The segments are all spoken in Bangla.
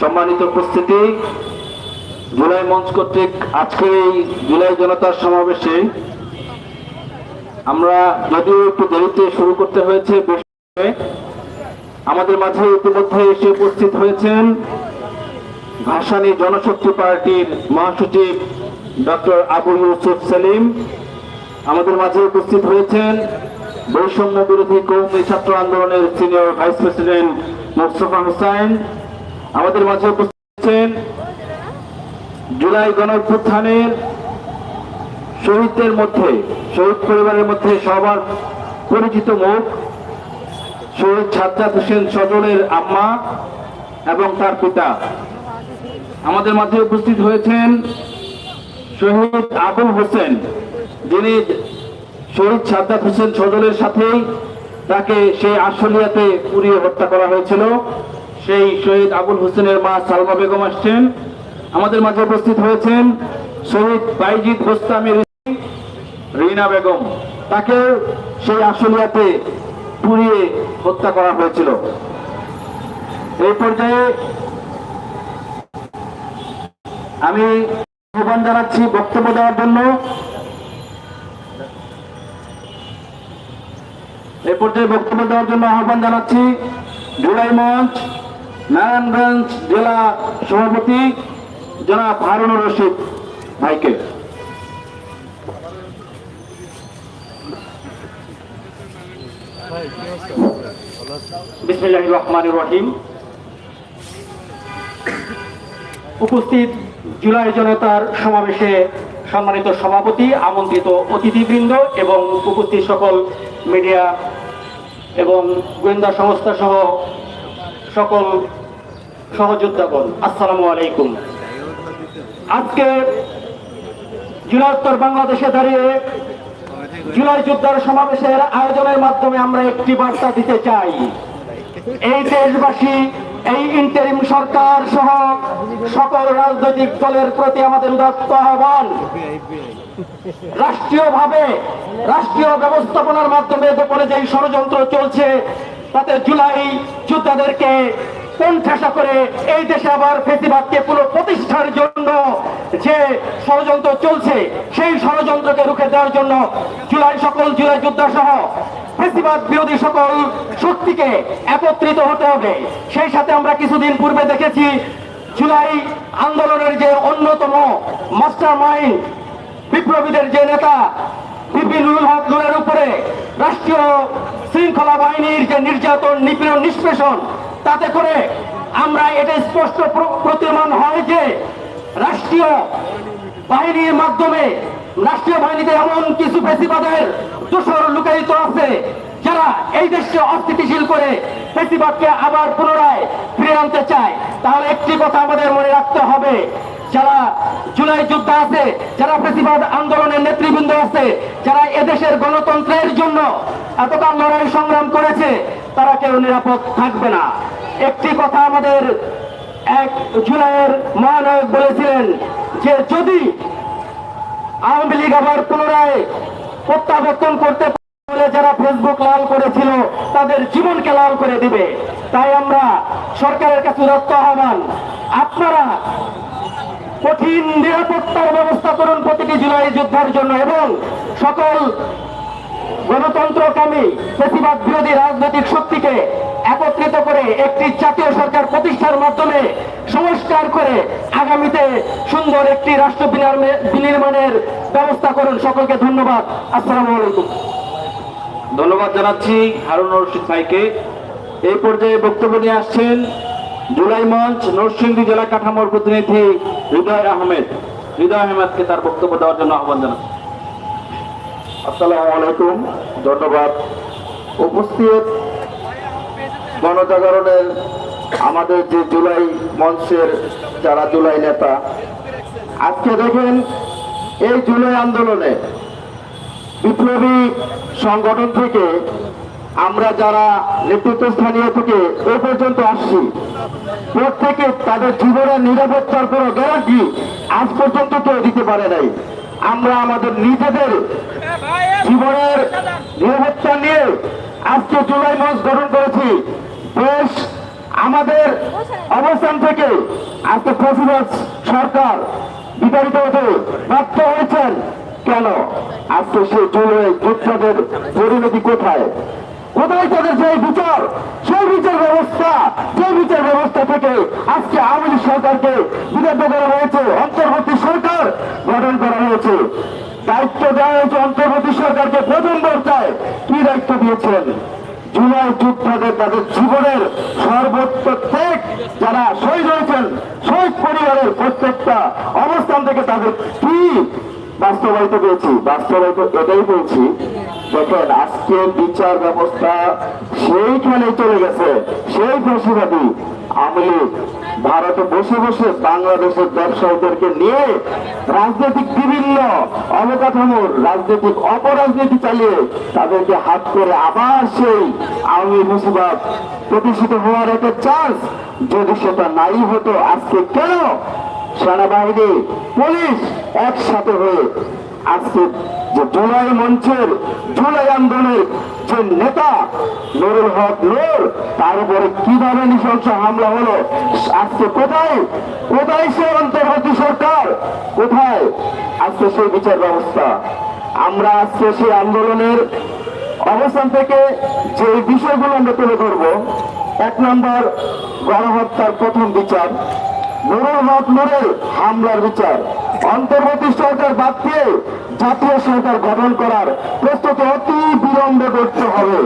সম্মানিত উপস্থিতি, জুলাই মঞ্চ কর্তৃক আজকের এই জুলাই জনতার সমাবেশে আমরা যদিও একটু দেরিতে শুরু করতে হয়েছে। আমাদের মাঝে ইতিমধ্যে এসে উপস্থিত হয়েছেন ভাসানী জনশক্তি পার্টির মহাসচিব ডক্টর আবু ইউসুফ সেলিম। আমাদের মাঝে উপস্থিত হয়েছেন বৈষম্য বিরোধী কৌমি ছাত্র আন্দোলনের senior vice president Mostafa Hossain আমাদের মাঝে উপস্থিত জুলাই গণঅভ্যুত্থানের শহীদদের মধ্যে, শহীদ পরিবারের মধ্যে সবার পরিচিত মুখ, শহীদ সাজ্জাদ হোসেন সজলের আম্মা এবং তার পিতা। আমাদের মাঝে উপস্থিত হয়েছেন শহীদ আবুল হোসেন, যিনি শহীদ সাদ্দাত হোসেন সজলের সাথেই তাকে সেই আশুলিয়াতে পুড়িয়ে হত্যা করা হয়েছিল। সেই শহীদ আবুল হোসেনের মা সালমা বেগম আসছেন। আমাদের মাঝে উপস্থিত হয়েছেন শহীদ বাইজিদ গোস্তামির রিনা বেগম। তাকে সেই আশুলিয়াতে পুড়িয়ে হত্যা করা হয়েছিল। এই পর্যায়ে আমি আহ্বান জানাচ্ছি বক্তব্য দেওয়ার জন্য। এই পর্যায়ে বক্তব্য দেওয়ার জন্য আহ্বান জানাচ্ছি জুলাই মঞ্চ নারায়ণগঞ্জ জেলা সভাপতি জনাব হারুনুর রশিদ ভাইকে। বিসমিল্লাহির রহমানির রহিম। উপস্থিত জুলাই জনতার সমাবেশে সম্মানিত সভাপতি, আমন্ত্রিত অতিথিবৃন্দ এবং উপস্থিত সকল মিডিয়া এবং গোয়েন্দা সংস্থা সহ সকল সহযোদ্ধাগণ আসসালামু আলাইকুম। আজকে জুলাইত্তর বাংলাদেশে দাঁড়িয়ে জুলাই যোদ্ধার সমাবেশের আয়োজনের মাধ্যমে আমরা একটি বার্তা দিতে চাই। এই দেশবাসী, এই ইন্টারিম সরকার সহ সকল রাজনৈতিক দলের প্রতি আমাদের উদাত্ত আহ্বান। রাষ্ট্রীয়ভাবে, রাষ্ট্রীয় ব্যবস্থাপনার মাধ্যমে গোপনে যেই ষড়যন্ত্র চলছে তাতে জুলাই যোদ্ধাদেরকে কোণঠাসা করে এই দেশে আবার ফেসিবাদকে পুরো প্রতিষ্ঠার জন্য যে ষড়যন্ত্র চলছে, সেই ষড়যন্ত্রকে রুখে দেওয়ার জন্য জুলাই সকল জুলাই যোদ্ধা সহ ফেসিবাদ বিরোধী সকল শক্তিকে একত্রিত হতে হবে। সেই সাথে আমরা কিছুদিন পূর্বে দেখেছি জুলাই আন্দোলনের যে অন্যতম মাস্টার মাইন্ড বিপ্লবীদের যে নেতা হক উপরে রাষ্ট্রীয় শৃঙ্খলা বাহিনীর যে নির্যাতন, নিপীড়ন, নিষ্পেষণ, তাতে করে আমরা এটা স্পষ্ট হয় যে রাষ্ট্রীয় বাহিনীর মাধ্যমে, রাষ্ট্রীয় বাহিনীতে এমন কিছু বেশিবাদের দোষর লুকায়িত আছে যারা এই দেশকে অস্থিতিশীল করে বেশিবাদকে আবার পুনরায় ফিরে আনতে চায়। তাহলে একটি কথা আমাদের মনে রাখতে হবে যারা জুলাই যোদ্ধা আছে, যারা প্রতিবাদ আন্দোলনের নেতৃবৃন্দ আছে, যারা এদেশের গণতন্ত্রের জন্য এতকাল লড়াই সংগ্রাম করেছে, তারা কেউ নিরাপদ থাকবে না। একটি কথা আমাদের এক জুলাইয়ের মহানায়ক বলেছিলেন যে, যদি আওয়ামী লীগ আবার পুনরায় প্রত্যাবর্তন করতে বলে যারা ফেসবুক লাল করেছিল, তাদের জীবনকে লাল করে দিবে। তাই আমরা সরকারের কাছে রক্ত আহ্বান, আপনারা কঠিন নিরাপত্তার ব্যবস্থা করুন প্রতিটি জুলাই যোদ্ধার জন্য এবং সকল গণতন্ত্রকামী প্রতিবাদ বিরোধী রাজনৈতিক শক্তিকে একত্রিত করে একটি জাতীয় সরকার প্রতিষ্ঠার মাধ্যমে সংস্কার করে আগামীতে সুন্দর একটি রাষ্ট্র বিনির্মে- বিনির্মাণের ব্যবস্থা করুন। সকলকে ধন্যবাদ। আসসালামু আলাইকুম। ধন্যবাদ জানাচ্ছি হারুন রশিদ ভাইকে। এই পর্যায়ে বক্তব্য নিয়ে আসছেন জুলাই মঞ্চ নরসিংদী জেলা কাঠামোর প্রতিনিধি হৃদয় আহমেদ। হৃদয় আহমেদকে তার বক্তব্য দেওয়ার জন্য আহ্বান জানাচ্ছি। আসসালামু আলাইকুম, ধন্যবাদ। উপস্থিত গণজাগরণের আমাদের যে জুলাই মঞ্চের যারা জুলাই নেতা, আজকে দেখেন এই জুলাই আন্দোলনে বিপ্লবী সংগঠন থেকে আমরা যারা নেতৃত্বস্থানীয় থেকে এ পর্যন্ত আসছি, প্রত্যেকে তাদের জীবনের নিরাপত্তার কোনো গ্যারান্টি আজ পর্যন্ত কেউ দিতে পারে নাই। আমরা আমাদের নিজেদের জীবনের নিরাপত্তা নিয়ে আজকে জুলাই মাস গঠন করেছি। দেশ আমাদের অবস্থান থেকে আজকে ফসিবাস সরকার বিতাড়িত হতে বাধ্য হয়েছেন। কেন? আজকে সেই জুলাই যোদ্ধাদের পরিণতি কোথায়? কোথায় তাদের সেই বিচার? সেই বিচার ব্যবস্থা সেই বিচার ব্যবস্থা থেকে আজকে আওয়ামী লীগ সরকারকে বিরত করা হয়েছে। অন্তর্বর্তী সরকার গঠন করা হয়েছে। দায়িত্ব দেওয়া হয়েছে অন্তর্বর্তী সরকারকে। প্রথম পর্যায়ে কি দায়িত্ব দিয়েছেন? জুলাই যোদ্ধাদের তাদের জীবনের সর্বোচ্চ ত্যাগ যারা শহীদ হয়েছেন, শহীদ পরিবারের প্রত্যেকটা অবস্থান থেকে তাদের কি বাস্তবায়িত পেয়েছি বাস্তবায়িত এটাই পেয়েছি দেখেন, আজকে বিচার ব্যবস্থা সেইখানে চলে গেছে। সেই ফেসিবাদী আওয়ামী লীগ ভারতে বসে বসে বাংলাদেশের ব্যবসায়ীদেরকে নিয়ে রাজনৈতিক বিভিন্ন অবকাঠামোর রাজনৈতিক অপরাজনীতি চালিয়ে তাদেরকে হাত করে আবার সেই আওয়ামী ফেসিবাদ প্রতিষ্ঠিত হওয়ার একটা চান্স যদি সেটা নাই হতো, আজকে কেন সেনাবাহিনী, পুলিশ একসাথে হয়ে আজকে যে জুলাই মঞ্চের জুলাই আন্দোলনের যে নেতা নুরুল হক নূর, তার উপরে কীভাবে নৃশংস হামলা হলো, আজকে কোথায়? কোথায় সে অন্তর্বর্তী সরকার? কোথায়? আজকে সেই বিচার ব্যবস্থা। আমরা আজকে সেই আন্দোলনের অবস্থান থেকে যে বিষয়গুলো আমরা তুলে ধরবো, এক নম্বর গণহত্যার প্রথম বিচার, নুরুল হক নুরের হামলার বিচার। অন্তর্বর্তী সরকার বাদ দিয়ে জাতীয় সরকার গঠন করার প্রস্তুতি অতি বিলম্বে করতে হবে।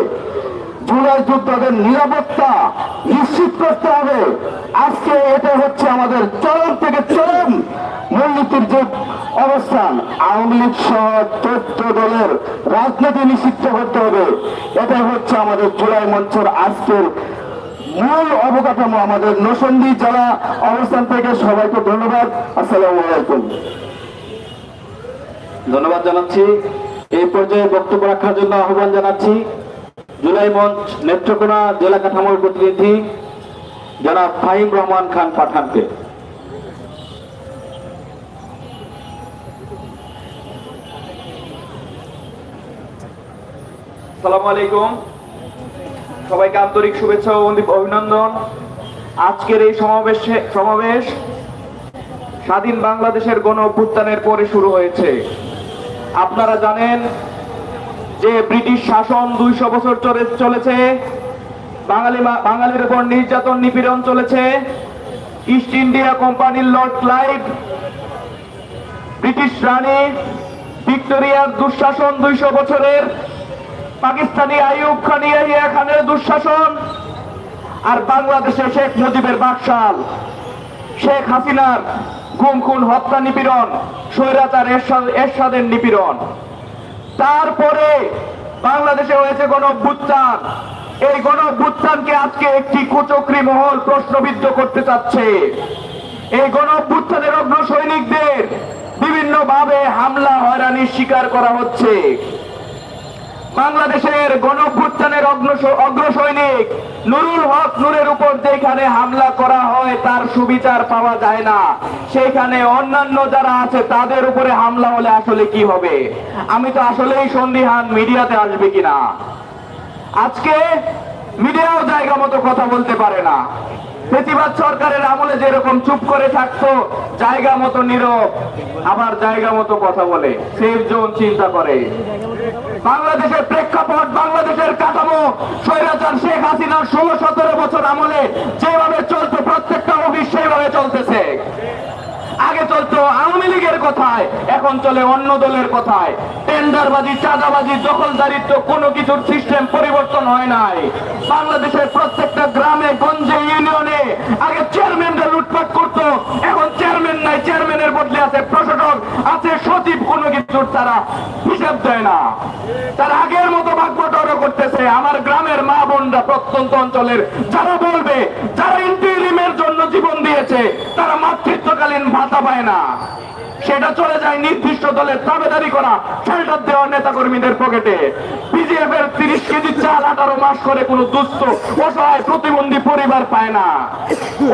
জুলাই যোদ্ধাদের নিরাপত্তা নিশ্চিত করতে হবে। আজকে এটা হচ্ছে আমাদের চরম থেকে চরম মূলনীতির যে অবস্থান। আওয়ামী লীগ সহ চোদ্দ দলের রাজনীতি নিষিদ্ধ করতে হবে। এটাই হচ্ছে আমাদের জুলাই মঞ্চের আজকের মূল অবকাঠামো। আমাদের নসন্দি জেলা অবস্থান থেকে সবাইকে ধন্যবাদ। আসসালামু আলাইকুম। ধন্যবাদ জানাচ্ছি। এই পর্যায়ে বক্তব্য রাখার জন্য আহ্বান জানাচ্ছি জুলাই মঞ্চ নেত্রকোনা জেলা কাঠামোর প্রতিনিধি জনাব ফাহিম রহমান খান পাঠানকে। সালামু আলাইকুম। সবাইকে আন্তরিক শুভেচ্ছা ও অভিনন্দন। আজকের এই সমাবেশে সমাবেশ স্বাধীন বাংলাদেশের গণ অভ্যুত্থানের পরে শুরু হয়েছে। আপনারা জানেন যে ব্রিটিশ শাসন দুইশো বছর চলে চলেছে, বাঙালি বাঙালির উপর নির্যাতন নিপীড়ন চলেছে, ইস্ট ইন্ডিয়া কোম্পানির লর্ড ক্লাইভ, ব্রিটিশ রানী ভিক্টোরিয়ার দুঃশাসন দুইশো বছরের, পাকিস্তানি আইয়ুব খান ইয়াহিয়া খানের দুঃশাসন, আর বাংলাদেশে শেখ মুজিবের বাকশাল, শেখ হাসিনার গুম খুন হত্যা, নিপীড়ন, স্বৈরাচার, এরশাদ- এরশাদের নিপীড়ন। তারপরে বাংলাদেশে হয়েছে গণ অভ্যুত্থান এই গণ অভ্যুত্থানকে আজকে একটি কুচক্রী মহল প্রশ্নবিদ্ধ করতে চাচ্ছে। এই গণ অভ্যুত্থানের অগ্র সৈনিকদের বিভিন্ন ভাবে হামলা, হয়রানির শিকার করা হচ্ছে। বাংলাদেশের গণভ্যুত্থানের অগ্র সৈনিক নুরুল হক নূরের উপর যেখানে হামলা করা হয়, তার সুবিচার পাওয়া যায় না। সেখানে অন্যান্য যারা আছে, তাদের উপরে হামলা হলে আসলে কি হবে? আমি তো আসলেই সন্দিহান, মিডিয়াতে আসবে কিনা আজকে মিডিয়াও জায়গা মতো কথা বলতে পারে না। প্রতিবাদ সরকারের আমলে যেরকম চুপ করে থাকতো, জায়গা মতো নীরব, আবার জায়গা মতো কথা বলে, সেফ জোন চিন্তা করে। বাংলাদেশের প্রেক্ষাপট, বাংলাদেশের কাঠামো, স্বৈরাচার শেখ হাসিনার ষোলো সতেরো বছর আমলে যেভাবে চলতো, প্রত্যেকটা অফিস সেইভাবে চলতেছে। আগে চলতো আওয়ামী লীগের কথায়, এখন চলে অন্য দলের কথায়। টেন্ডারবাজি, চাঁদাবাজি, দখলদারিত্ব, কোনো কিছুর সিস্টেম পরিবর্তন হয় নাই। বাংলাদেশের প্রত্যেকটা গ্রামে, গঞ্জে, ইউনিয়নে আগে চেয়ারম্যানরা লুটপাট করতো, এখন চেয়ারম্যান নাই চেয়ারম্যানের বদলে আছে কিছুর তারা হিসাব দেয় না। তার আগের মতো ভাগ্যটরও করতেছে। আমার গ্রামের মা বোনরা প্রত্যন্ত অঞ্চলের, যারা বলবে, যারা ইন্টিরিমের জন্য জীবন দিয়েছে, তারা মাতৃত্বকালীন ভাতা পায় না। সেটা চলে যায় নির্দিষ্ট দলের দাবেদারি করা শেল্টার দেওয়া নেতা কর্মীদের পকেটে। বিজিএফ এর তিরিশ কেজি চাল আঠারো মাস করে কোনো দুস্থ, অসহায় প্রতিবন্ধী পরিবার পায় না।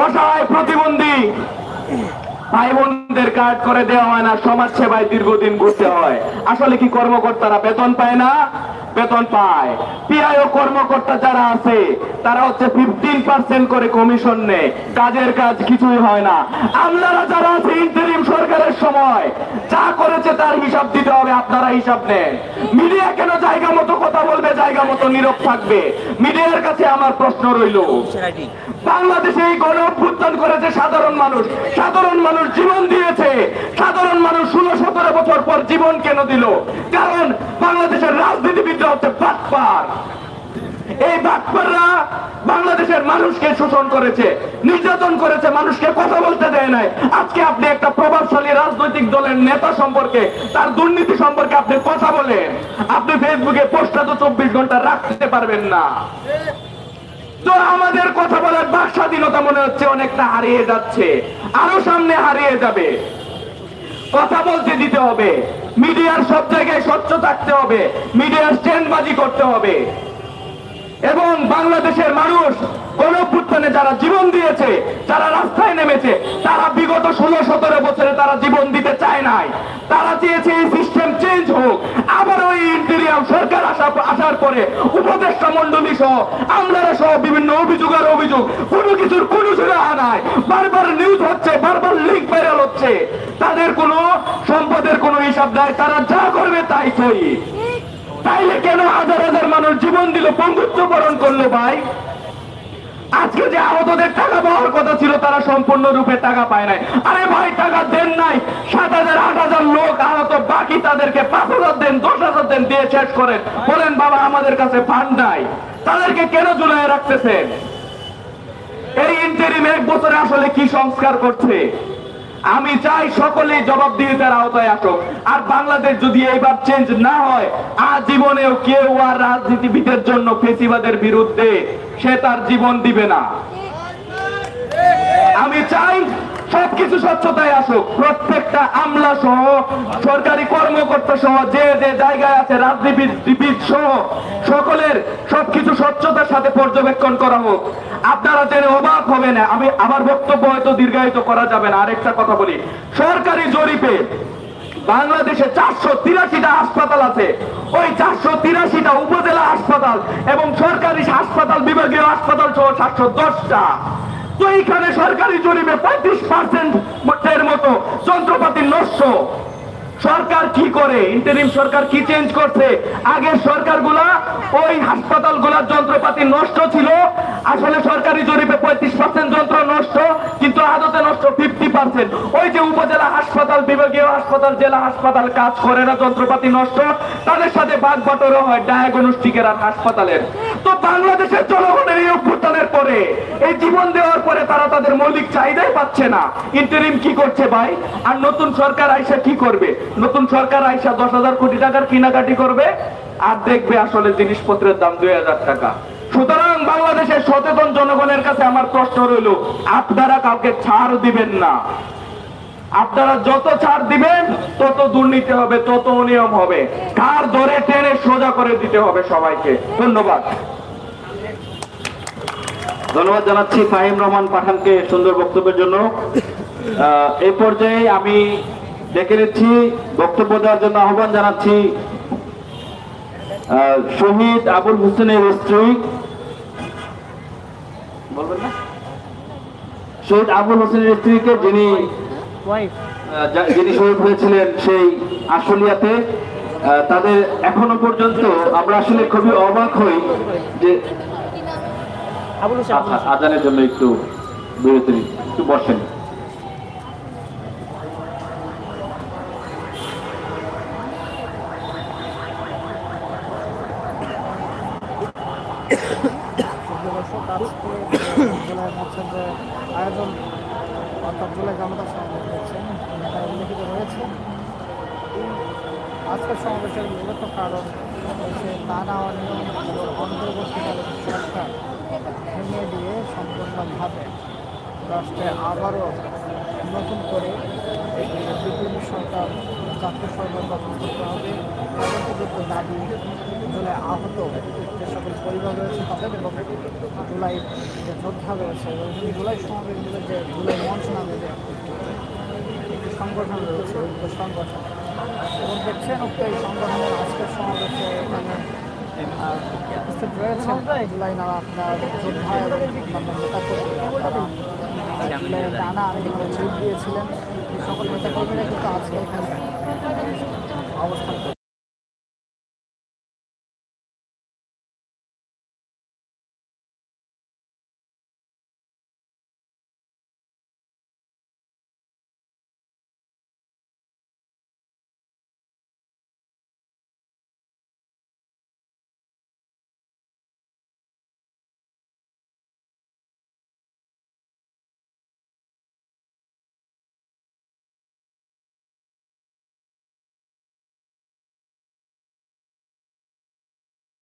অসহায় প্রতিবন্ধী ভাই বোন আমাদের কার্ড করে দেওয়া হয় না সমাজ সেবায় দীর্ঘদিন ঘুরতে হয়। আসলে কি কর্মকর্তারা বেতন পায় না? বেতন পায়। পিআইও কর্মকর্তা যারা আছে তারা হচ্ছে ফিফটিন পার্সেন্ট করে কমিশন নেয়। কাজের কাজ কিছুই হয় না। আপনারা যারা আছে ইন্টারিম সরকারের সময় যা করেছে তার হিসাব দিতে হবে আপনারা হিসাব নেন। মিডিয়া কেন জায়গা মতো কথা বলবে জায়গা মতো নীরব থাকবে? মিডিয়ার কাছে আমার প্রশ্ন রইল। বাংলাদেশে এই গণ অভ্যুত্থান করেছে সাধারণ মানুষ। সাধারণ মানুষ জীবন দিয়েছে। সাধারণ মানুষ ষোলো সতেরো বছর পর জীবন কেন দিল? কারণ বাংলাদেশের রাজনীতিবিদরা হচ্ছে বাটপার। এই বাটপাররা বাংলাদেশের মানুষকে শোষণ করেছে, নির্যাতন করেছে, মানুষকে কথা বলতে দেয় নাই। আজকে আপনি একটা প্রভাবশালী রাজনৈতিক দলের নেতা সম্পর্কে, তার দুর্নীতি সম্পর্কে আপনি কথা বলেন। আপনি ফেসবুকে পোস্টটা তো চব্বিশ ঘণ্টা রাখতে পারবেন না। তো আমাদের কথা বলার বাক স্বাধীনতা মনে হচ্ছে অনেকটা হারিয়ে যাচ্ছে। আরও সামনে হারিয়ে যাবে। কথা বলতে দিতে হবে। মিডিয়ার সব জায়গায় স্বচ্ছ থাকতে হবে। মিডিয়ার স্ট্যান্ডবাজি করতে হবে। এবং বাংলাদেশের মানুষ গণপুত্থানে যারা জীবন দিয়েছে, যারা রাস্তায় নেমেছে, তারা বিগত ষোলো সতেরো বছরে তারা জীবন দিতে চায় নাই। তারা চেয়েছে এই সিস্টেম চেঞ্জ হোক। আবার ওই ইন্টেরিয়াম সরকার আসা আসার পরে উপদেষ্টা মন্ডলী সহ, আমলারা সহ বিভিন্ন অভিযোগ আর অভিযোগ, কোনো কিছুর কোনো সুরাহা নাই। বারবার নিউজ হচ্ছে, বারবার লিঙ্ক ভাইরাল হচ্ছে। তাদের কোনো সম্পদের কোনো হিসাব নাই। তারা যা করবে তাই সই তাইলে কেন হাজার হাজার মানুষ জীবন দিল বন্ধুত্ব বরণ করল ভাই? আজকে যে আহতদের টাকা পাওয়ার কথা ছিল, তারা সম্পূর্ণ রূপে টাকা পায় নাই। আরে ভাই, টাকা দেন নাই। সাত হাজার, আট হাজার লোক আহত, বাকি তাদেরকে পাঁচ হাজার দেন, দশ হাজার দেন, দিয়ে শেষ করেন। বলেন, বাবা, আমাদের কাছে ফান্ড নাই। তাদেরকে কেন জুলাই রাখতেছেন? এই ইন্টারিম এক বছরে আসলে কি সংস্কার করছে? আমি চাই সকলেই জবাবদিহিতার আওতায় আসুক। আর বাংলাদেশ যদি এইবার চেঞ্জ না হয়, আজীবনেও কেউ আর রাজনীতিবিদের জন্য ফেসিবাদের বিরুদ্ধে সে তার জীবন দিবে না। আমি চাই সবকিছু স্বচ্ছতায় আসুক, প্রত্যেকটা আমলা সহ, সরকারি কর্মকর্তা সহ, যে যে জায়গায় আছে, রাজনীতিবিদ সহ, সকলের সবকিছু স্বচ্ছতার সাথে পর্যবেক্ষণ করা হোক। আপনারা জেনে অবাক হবে না আমি আমার বক্তব্য হয়তো দীর্ঘায়িত করা যাবে না, আরেকটা কথা বলি। সরকারি জরিপে বাংলাদেশে চারশো তিরাশিটা হাসপাতাল আছে। ওই চারশো তিরাশিটা উপজেলা হাসপাতাল এবং সরকারি হাসপাতাল, বিভাগীয় হাসপাতাল সহ সাতশো দশটা। তো এইখানে সরকারি জরিপে পঁয়ত্রিশ পার্সেন্ট এর মতো যন্ত্রপাতি নষ্ট। সরকার কি করে? ইন্টারিম সরকার কি চেঞ্জ করছে? আগের সরকারগুলা ওই হাসপাতালগুলোর যন্ত্রপাতি নষ্ট ছিল। আসলে সরকারি জরিপে পঁয়ত্রিশ পার্সেন্ট যন্ত্র নষ্ট, কিন্তু আদতে নষ্ট ফিফটি পার্সেন্ট ওই যে উপজেলা হাসপাতাল, বিভাগীয় হাসপাতাল, জেলা হাসপাতাল কাজ করে না, যন্ত্রপাতি নষ্ট। তাদের সাথে বাদ বাটরও হয় ডায়াগনস্টিকের আর হাসপাতালের। তো বাংলাদেশের জনগণের এই অভ্যুত্থানের পরে, এই জীবন দেওয়ার পরে তারা তাদের মৌলিক চাহিদাই পাচ্ছে না। ইন্টারিম কি করছে ভাই? আর নতুন সরকার আইসা কি করবে? নতুন সরকার আইসা দশ হাজার কোটি টাকার কেনাকাটি করবে? আর দেখবে আসলে জিনিসপত্রের দাম দুই হাজার টাকা। সুতরাং বাংলাদেশের সচেতন জনগণের কাছে আমার প্রশ্ন রইল, আপনারা কাউকে ছাড় দিবেন না। আপনারা যত ছাড় দিবেন, তত দুর্নীতি হবে, তত অনিয়ম হবে। কার ধরে টেনে সোজা করে দিতে হবে সবাইকে। ধন্যবাদ। ধন্যবাদ জানাচ্ছি ফাহিম রহমান পাঠানকে সুন্দর বক্তব্যের জন্য। এই পর্যায়ে আমি ডেকে নিচ্ছি, বক্তব্য দেওয়ার জন্য আহ্বান জানাচ্ছি শহীদ আবুল হোসেনের স্ত্রী। বলবেন না? শহীদ আবুল হোসেনের স্ত্রীকে যিনি যিনি শহীদ হয়েছিলেন সেই আশুলিয়াতে তাদের এখনও পর্যন্ত আমরা আসলে খুবই অবাক হই যে আজানের জন্য একটু বিরতি একটু বসেন। আয়োজন অর্থাৎ জেলা জামাতা সমাবেশ হচ্ছে এটা উল্লেখিত রয়েছে এই আজকের সমাবেশের মূলত কারণ হচ্ছে নানা অনিয়ম এবং অন্তর্বর্তীকালীন সরকার ভেঙে দিয়ে সম্পূর্ণভাবে রাষ্ট্রে আবারও নতুন করে বিপ্লবী সরকার জাতীয় সরকার গঠন করতে হবে। দাবি জুলাই আহত যে সকল পরিবার রয়েছে তাদের এবং জুলাই যে যোদ্ধা রয়েছে জুলাই যে জুলাই মঞ্চ নামে যে সংগঠন রয়েছে সংগঠন এবং দেখছেন উক্ত এই সংগঠনের আজকের সমাবেশে এখানে উপস্থিত রয়েছেন। জুলাই নামা আপনার যোদ্ধা এবং অন্যান্য নেতাকর্মী তারা টানা আন্দোলনে যোগ দিয়েছিলেন সকল নেতাকর্মীরা কিন্তু আজকে এখানে অবস্থান